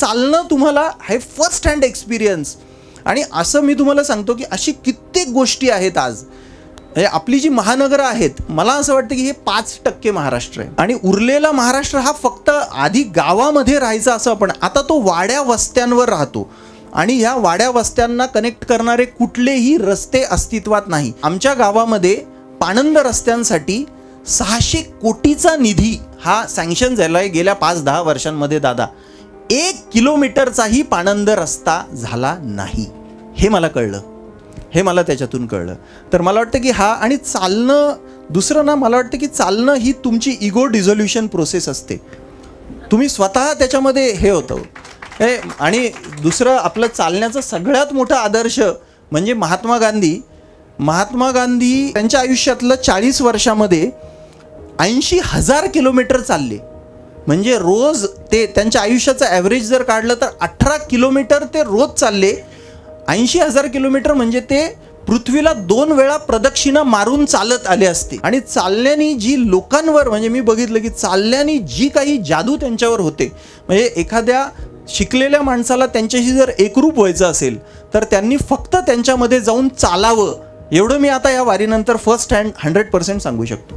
चालणं तुम्हाला हे फर्स्ट हँड एक्सपिरियन्स आणि असं मी तुम्हाला सांगतो की अशी कित्येक गोष्टी आहेत आज. म्हणजे आपली जी महानगरं आहेत मला असं वाटतं की हे पाच टक्के महाराष्ट्र आहे. आणि उरलेला महाराष्ट्र हा फक्त आधी गावामध्ये राहायचा असं आपण आता तो वाड्या वस्त्यांवर राहतो. आणि ह्या वाड्या वस्त्यांना कनेक्ट करणारे कुठलेही रस्ते अस्तित्वात नाही. आमच्या गावामध्ये पाणंद रस्त्यांसाठी सहाशे कोटीचा निधी हा सँक्शन झाला आहे गेल्या पाच दहा वर्षांमध्ये दादा. एक किलोमीटरचाही पाणंद रस्ता झाला नाही. हे मला कळलं. हे मला त्याच्यातून कळलं. तर मला वाटतं की हा आणि चालणं दुसरं ना मला वाटतं की चालणं ही तुमची इगो डिझोल्युशन प्रोसेस असते. तुम्ही स्वतः त्याच्यामध्ये हे होतं. हे आणि दुसरं आपलं चालण्याचं सगळ्यात मोठा आदर्श म्हणजे महात्मा गांधी. महात्मा गांधी त्यांच्या आयुष्यातलं चाळीस वर्षामध्ये ऐंशी हजार किलोमीटर चालले. म्हणजे रोज ते त्यांच्या आयुष्याचं ॲव्हरेज जर काढलं तर अठरा किलोमीटर ते रोज चालले. ऐंशी हजार किलोमीटर म्हणजे ते पृथ्वीला दोन वेळा प्रदक्षिणा मारून चालत आले असते. आणि चालल्याने जी लोकांवर म्हणजे मी बघितलं की चालल्याने जी काही जादू त्यांच्यावर होते. म्हणजे एखाद्या शिकलेल्या माणसाला त्यांच्याशी जर एकरूप व्हायचं असेल तर त्यांनी फक्त त्यांच्यामध्ये जाऊन चालावं. एवढं मी आता या वारीनंतर फर्स्ट हँड हंड्रेड पर्सेंट सांगू शकतो.